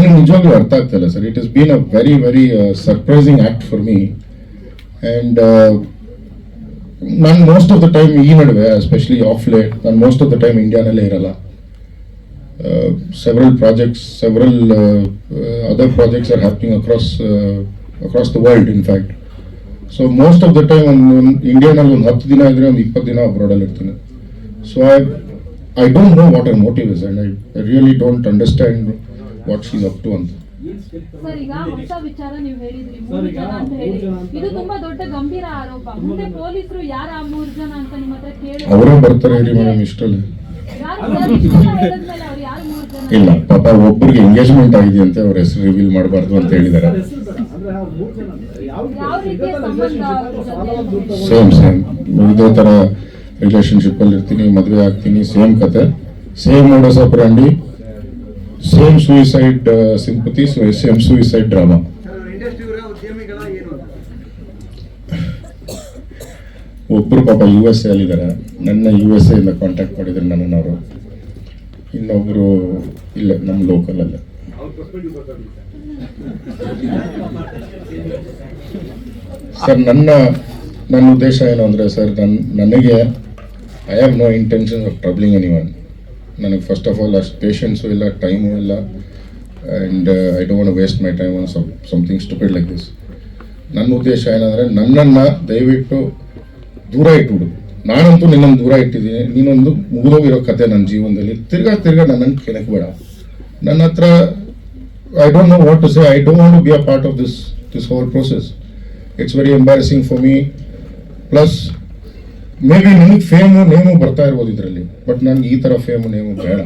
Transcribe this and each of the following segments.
ನನಗೆ ನಿಜವಾಗ್ಲೂ ಅರ್ಥ ಆಗ್ತಾ ಇಲ್ಲ sir. It is been a very very surprising act for me and ನಾನು ಮೋಸ್ಟ್ ಆಫ್ ದ ಟೈಮ್ ಈ ನಡುವೆ ಎಸ್ಪೆಷಲಿ ಆಫ್ ಲೇಟ್ ನಾನು ಮೋಸ್ಟ್ ಆಫ್ ದ ಟೈಮ್ ಇಂಡಿಯಾನಲ್ಲೇ ಇರಲ್ಲ. Several projects several other projects are happening across across the world in fact so most of the time ಒಂದು ಇಂಡಿಯಾನಲ್ಲಿ ಒಂದು ಹತ್ತು ದಿನ ಇದ್ರೆ ಒಂದು ಇಪ್ಪತ್ತು ದಿನ ಅಬ್ರಾಡಲ್ಲಿ ಇರ್ತೀನಿ. So I I don't know what our motive is and I really don't understand what she's up to ಅಂತ ಸರ್ ಈಗ ಹೊಸ ವಿಚಾರ ನೀವು ಹೇಳಿದ್ರಿ ಮೂರು ಜನ ಅಂತ ಹೇಳಿ. ಇದು ತುಂಬಾ ದೊಡ್ಡ ಗಂಭೀರ ಆರೋಪ. ಮುಂದೆ ಪೊಲೀಸರು ಯಾರ ಆ ಮೂರು ಜನ ಅಂತ ನಿಮ್ಮ ಹತ್ರ ಕೇಳಿ. ಅವರೇ ಬರ್ತಾರೆ ಹೇಳಿ ಮೇಡಮ್ ಇಷ್ಟಲ್ಲಿ. ಇಲ್ಲ ಪಾಪ ಒಬ್ಬರಿಗೆ ಎಂಗೇಜ್ಮೆಂಟ್ ಆಗಿದೆಯಂತೆ ಅವ್ರ ಹೆಸರು ರಿವೀಲ್ ಮಾಡಬಾರ್ದು ಅಂತ ಹೇಳಿದ್ದಾರೆ? ಸೇಮ್ ಸೇಮ್ ಇದೇ ಥರ ರಿಲೇಶನ್ಶಿಪ್ಪಲ್ಲಿ ಇರ್ತೀನಿ ಮದುವೆ ಆಗ್ತೀನಿ ಸೇಮ್ ಕತೆ. Same modus operandi same suicide sympathy same suicide drama ಒಬ್ಬರು ಪಾಪ ಯು ಎಸ್ ಎ ಅಲ್ಲಿದ್ದಾರೆ. ನನ್ನ ಯು ಎಸ್ ಎಯಿಂದ ಕಾಂಟ್ಯಾಕ್ಟ್ ಮಾಡಿದ್ರು ನನ್ನನ್ನು ಅವರು. ಇನ್ನೊಬ್ಬರು ಇಲ್ಲ ನಮ್ಮ ಲೋಕಲಲ್ಲ ಸರ್ ನನ್ನ ನನ್ನ ಉದ್ದೇಶ ಏನು ಅಂದರೆ ಸರ್ ನನ್ನ ನನಗೆ I have no intention of troubling any one ನನಗೆ ಫಸ್ಟ್ ಆಫ್ ಆಲ್ ಅಷ್ಟು ಪೇಷನ್ಸು ಇಲ್ಲ ಟೈಮು ಇಲ್ಲ. And I don't waste my time on some something stupid like this ನನ್ನ ಉದ್ದೇಶ ಏನಂದರೆ, ನನ್ನನ್ನು ದಯವಿಟ್ಟು ದೂರ ಇಟ್ಬಿಡು ನಾನಂತೂ ನಿನ್ನನ್ನು ದೂರ ಇಟ್ಟಿದ್ದೀನಿ. ನೀನೊಂದು ಮುಗಿದೋಗಿರೋ ಕತೆ ನನ್ನ ಜೀವನದಲ್ಲಿ. ತಿರ್ಗಾ ತಿರ್ಗಾ ನನ್ನನ್ನು ಕೆಣಕಬೇಡ ನನ್ನ ಹತ್ರ I don't know what to say I don't want be a part of this this whole process it's very embarrassing for me plus maybe ನಿಮಗೆ ಫೇಮು ನೇಮು ಬರ್ತಾ ಇರ್ಬೋದು ಇದರಲ್ಲಿ. ಬಟ್ ನನಗೆ ಈ ಥರ ಫೇಮು ನೇಮು ಬೇಡ.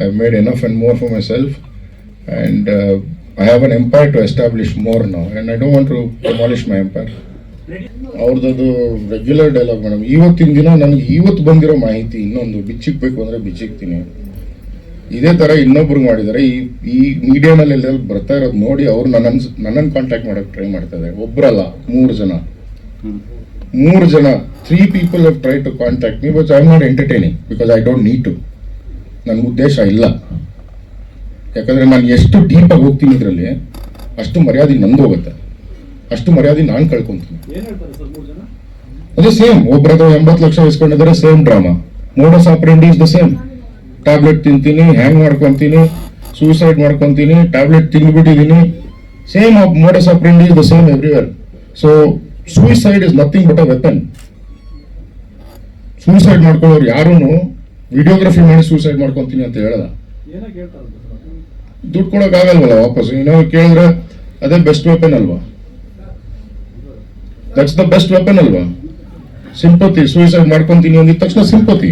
I made enough and more for myself and I have an empire to establish more now and I don't want to demolish my empire ಅವ್ರದ್ದು regular dialogue madam ಇವತ್ತಿನ ದಿನ ನನಗೆ ಇವತ್ತು ಬಂದಿರೋ ಮಾಹಿತಿ ಇನ್ನೊಂದು. ಬಿಚ್ಚಿಕ್ಬೇಕು ಅಂದರೆ ಬಿಚ್ಚಿಕ್ತೀನಿ ಇದೇ ಥರ ಇನ್ನೊಬ್ರು ಮಾಡಿದ್ದಾರೆ ಈ ಈ ಮೀಡಿಯಾನಲ್ಲಿ ಎಲ್ಲ ಬರ್ತಾ ಇರೋದು ನೋಡಿ ಅವ್ರು ನನ್ನನ್ನು ನನ್ನನ್ನು ಕಾಂಟ್ಯಾಕ್ಟ್ ಮಾಡೋಕ್ಕೆ ಟ್ರೈ ಮಾಡ್ತಾ ಇದ್ದಾರೆ ಒಬ್ಬರಲ್ಲ ಮೂರು ಜನ. ಮೂರು ಜನ three people have try to contact me but I am not entertaining because I don't need to ನನ್ನ ಉದ್ದೇಶ ಇಲ್ಲ. ಯಾಕಂದರೆ ನಾನು ಎಷ್ಟು ಡೀಪಾಗಿ ಹೋಗ್ತೀನಿ ಇದರಲ್ಲಿ ಅಷ್ಟು ಮರ್ಯಾದೆ ನಂದು ಹೋಗುತ್ತೆ. ಅಷ್ಟು ಮರ್ಯಾದೆ ನಾನು ಕಳ್ಕೊತೀನಿ. ಅದೇ ಸೇಮ್ ಒಬ್ಬರದು ಎಂಬತ್ತು lakh ಇಸ್ಕೊಂಡಿದ್ದಾರೆ same drama modus operandi is the same tablet ತಿಂತೀನಿ ಹ್ಯಾಂಗ್ ಮಾಡ್ಕೊತೀನಿ ಸೂಸೈಡ್ ಮಾಡ್ಕೊತೀನಿ tablet ತಿಂದ್ಬಿಟ್ಟಿದ್ದೀನಿ same modus operandi is the same everywhere so suicide is nothing but a weapon suicide ಮಾಡ್ಕೊಳ್ಳೋರು ಯಾರೂ ವಿಡಿಯೋಗ್ರಫಿ ಮಾಡಿ ಸೂಸೈಡ್ ಮಾಡ್ಕೊಂತೀನಿ ಅಂತ ಹೇಳಲ್ಲ. ದುಡ್ಡು ಕೊಡೋಕ್ಕಾಗಲ್ವಲ್ಲ ವಾಪಸ್ ಇನ್ನೂ ಕೇಳಿದ್ರೆ ಅದೇ ಬೆಸ್ಟ್ ವೆಪನ್ ಅಲ್ವಾ? ದಟ್ಸ್ ದ ಬೆಸ್ಟ್ ವೆಪನ್ ಅಲ್ವಾ? ಸಿಂಪತಿ ಸೂಸೈಡ್ ಮಾಡ್ಕೊಂತೀನಿ ಅಂದಿದ ತಕ್ಷಣ ಸಿಂಪತಿ